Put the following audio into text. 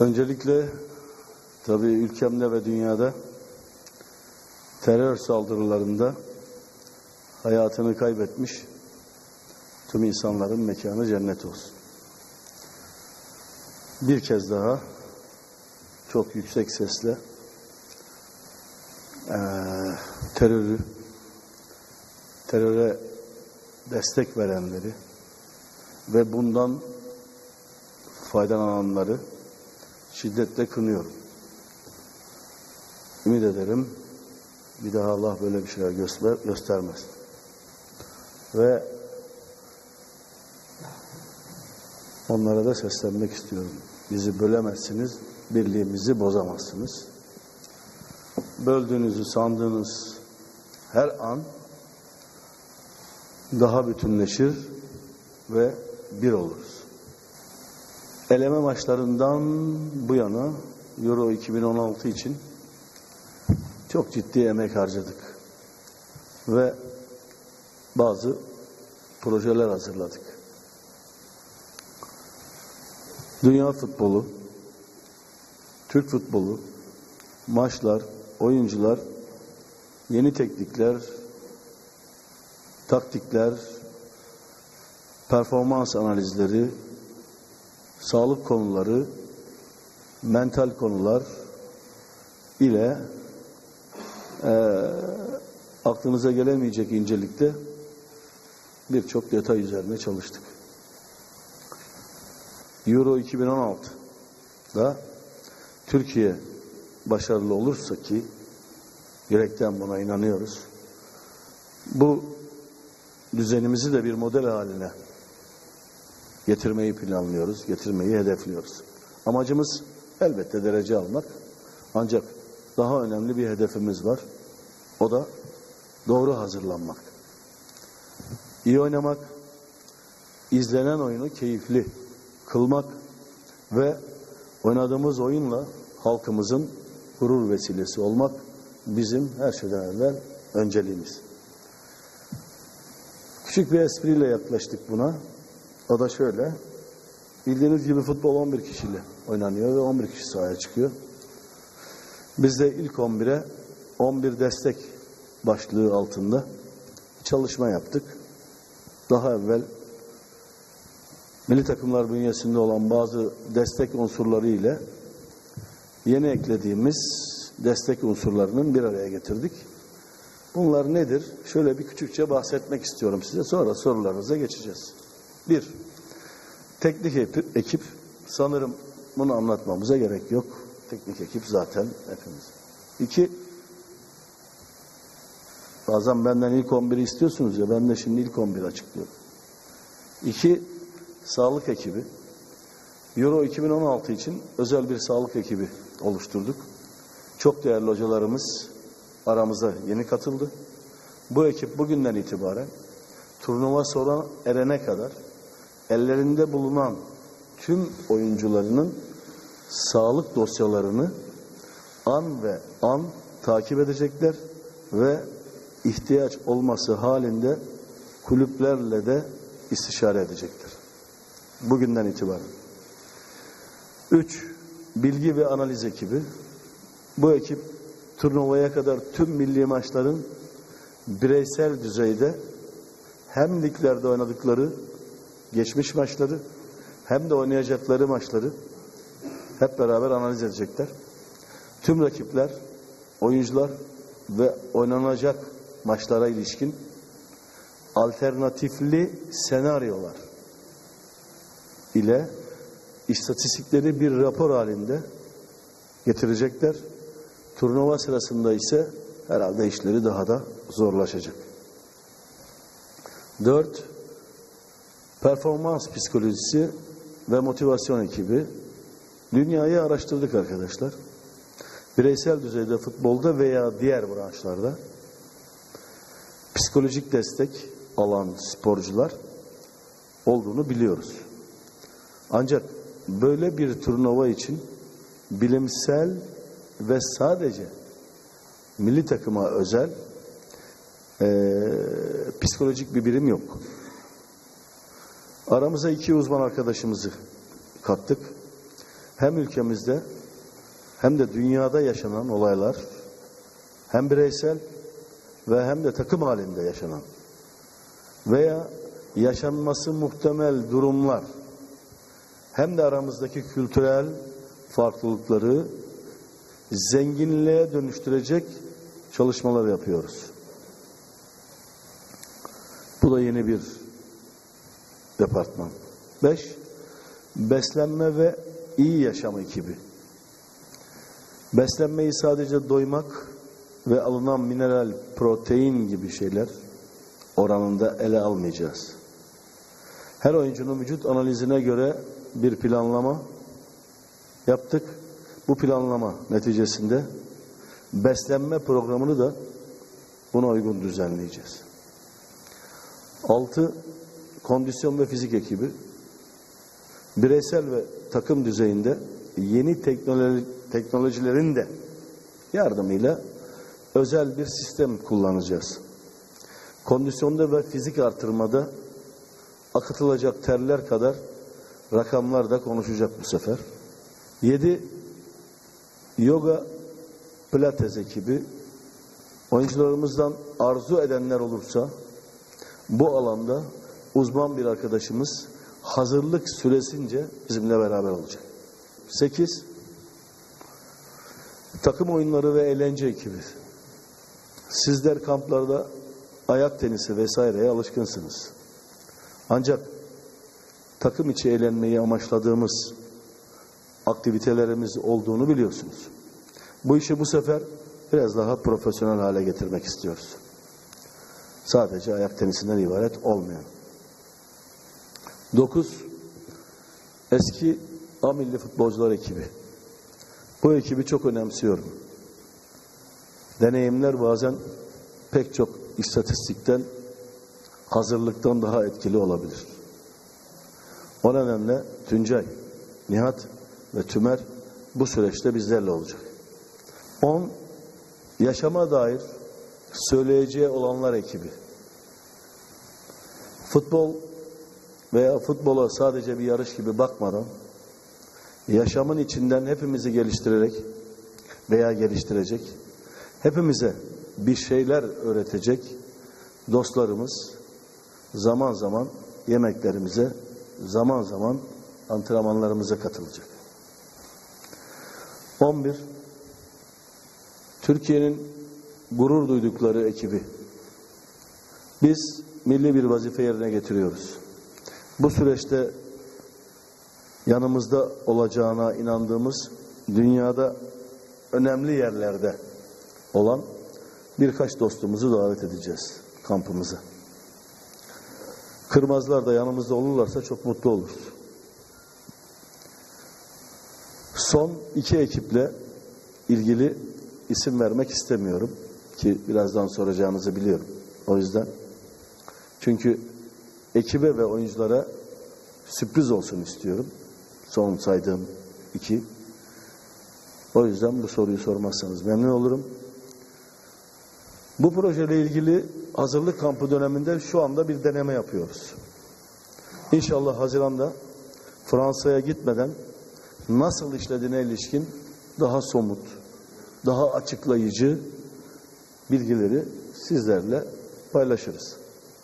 Öncelikle tabii ülkemde ve dünyada terör saldırılarında hayatını kaybetmiş tüm insanların mekanı cennet olsun. Bir kez daha çok yüksek sesle eee, terörü, teröre destek verenleri ve bundan faydalananları şiddetle kınıyorum. Ümit ederim bir daha Allah böyle bir şeyler göster göstermez. Ve onlara da seslenmek istiyorum. Bizi bölemezsiniz, birliğimizi bozamazsınız. Böldüğünüzü sandığınız her an daha bütünleşir ve bir oluruz. Eleme maçlarından bu yana Euro 2016 için çok ciddi emek harcadık. Ve bazı projeler hazırladık. Dünya futbolu, Türk futbolu, maçlar, oyuncular, yeni teknikler, taktikler, performans analizleri, sağlık konuları, mental konular ile eee aklınıza gelemeyecek incelikte birçok detay üzerine çalıştık. Euro 2016'da Türkiye başarılı olursa ki yürekten buna inanıyoruz. Bu düzenimizi de bir model haline getirmeyi planlıyoruz, getirmeyi hedefliyoruz. Amacımız elbette derece almak. Ancak daha önemli bir hedefimiz var. O da doğru hazırlanmak. İyi oynamak, izlenen oyunu keyifli kılmak ve oynadığımız oyunla halkımızın gurur vesilesi olmak bizim her şeyden evvel önceliğimiz. Küçük bir espriyle yaklaştık buna. O da şöyle. Bildiğiniz gibi futbol 11 kişiyle oynanıyor ve 11 kişi sahaya çıkıyor. Biz de ilk 11'e 11 destek başlığı altında çalışma yaptık. Daha evvel milli takımlar bünyesinde olan bazı destek unsurları ile yeni eklediğimiz destek unsurlarının bir araya getirdik. Bunlar nedir? Şöyle bir küçükçe bahsetmek istiyorum size. Sonra sorularınıza geçeceğiz. Bir, teknik ekip, sanırım bunu anlatmamıza gerek yok. Teknik ekip zaten hepimiz. İki, bazen benden ilk 11'i istiyorsunuz ya ben de şimdi ilk 11'i açıklıyorum. İki, sağlık ekibi. Euro 2016 için özel bir sağlık ekibi oluşturduk. Çok değerli hocalarımız aramıza yeni katıldı. Bu ekip bugünden itibaren turnuva sona erene kadar ellerinde bulunan tüm oyuncularının sağlık dosyalarını an ve an takip edecekler ve ihtiyaç olması halinde kulüplerle de istişare edecektir. Bugünden itibaren. 3. Bilgi ve analiz ekibi. Bu ekip turnuvaya kadar tüm milli maçların bireysel düzeyde hem liglerde oynadıkları geçmiş maçları hem de oynayacakları maçları hep beraber analiz edecekler. Tüm rakipler, oyuncular ve oynanacak maçlara ilişkin alternatifli senaryolar ile istatistikleri bir rapor halinde getirecekler. Turnuva sırasında ise herhalde işleri daha da zorlaşacak. Dört, performans psikolojisi ve motivasyon ekibi. Dünyayı araştırdık arkadaşlar. Bireysel düzeyde futbolda veya diğer branşlarda psikolojik destek alan sporcular olduğunu biliyoruz. Ancak böyle bir turnuva için bilimsel ve sadece milli takıma özel e, psikolojik bir birim yok. Aramıza iki uzman arkadaşımızı kattık. hem ülkemizde hem de dünyada yaşanan olaylar hem bireysel ve hem de takım halinde yaşanan veya yaşanması muhtemel durumlar hem de aramızdaki kültürel farklılıkları zenginliğe dönüştürecek çalışmalar yapıyoruz. Bu da yeni bir departman. Beş, beslenme ve iyi yaşam ekibi. Beslenmeyi sadece doymak ve alınan mineral, protein gibi şeyler oranında ele almayacağız. Her oyuncunun vücut analizine göre bir planlama yaptık. Bu planlama neticesinde beslenme programını da buna uygun düzenleyeceğiz. Altı, kondisyon ve fizik ekibi. Bireysel ve takım düzeyinde yeni teknoloji, teknolojilerin de yardımıyla özel bir sistem kullanacağız. Kondisyonda ve fizik artırmada akıtılacak terler kadar rakamlar da konuşacak bu sefer. 7 yoga pilates ekibi oyuncularımızdan arzu edenler olursa bu alanda uzman bir arkadaşımız hazırlık süresince bizimle beraber olacak. 8 takım oyunları ve eğlence ekibi. Sizler kamplarda ayak tenisi vesaireye alışkınsınız. Ancak takım içi eğlenmeyi amaçladığımız aktivitelerimiz olduğunu biliyorsunuz. Bu işi bu sefer biraz daha profesyonel hale getirmek istiyoruz. Sadece ayak tenisinden ibaret olmayan. 9. Eski A milli futbolcular ekibi. Bu ekibi çok önemsiyorum. Deneyimler bazen pek çok istatistikten, hazırlıktan daha etkili olabilir. O nedenle Tuncay, Nihat ve Tümer bu süreçte bizlerle olacak. 10. Yaşama dair söyleyeceği olanlar ekibi. Futbol veya futbola sadece bir yarış gibi bakmadan yaşamın içinden hepimizi geliştirerek veya geliştirecek, hepimize bir şeyler öğretecek dostlarımız zaman zaman yemeklerimize, zaman zaman antrenmanlarımıza katılacak. 11. Türkiye'nin gurur duydukları ekibi. Biz milli bir vazife yerine getiriyoruz. Bu süreçte yanımızda olacağına inandığımız dünyada önemli yerlerde olan birkaç dostumuzu davet edeceğiz kampımıza. Kırmazlar da yanımızda olurlarsa çok mutlu oluruz. Son iki ekiple ilgili isim vermek istemiyorum ki birazdan soracağınızı biliyorum. O yüzden çünkü ekibe ve oyunculara sürpriz olsun istiyorum. Son saydığım iki. O yüzden bu soruyu sormazsanız memnun olurum. Bu projeyle ilgili hazırlık kampı döneminde şu anda bir deneme yapıyoruz. İnşallah Haziran'da Fransa'ya gitmeden nasıl işlediğine ilişkin daha somut, daha açıklayıcı bilgileri sizlerle paylaşırız.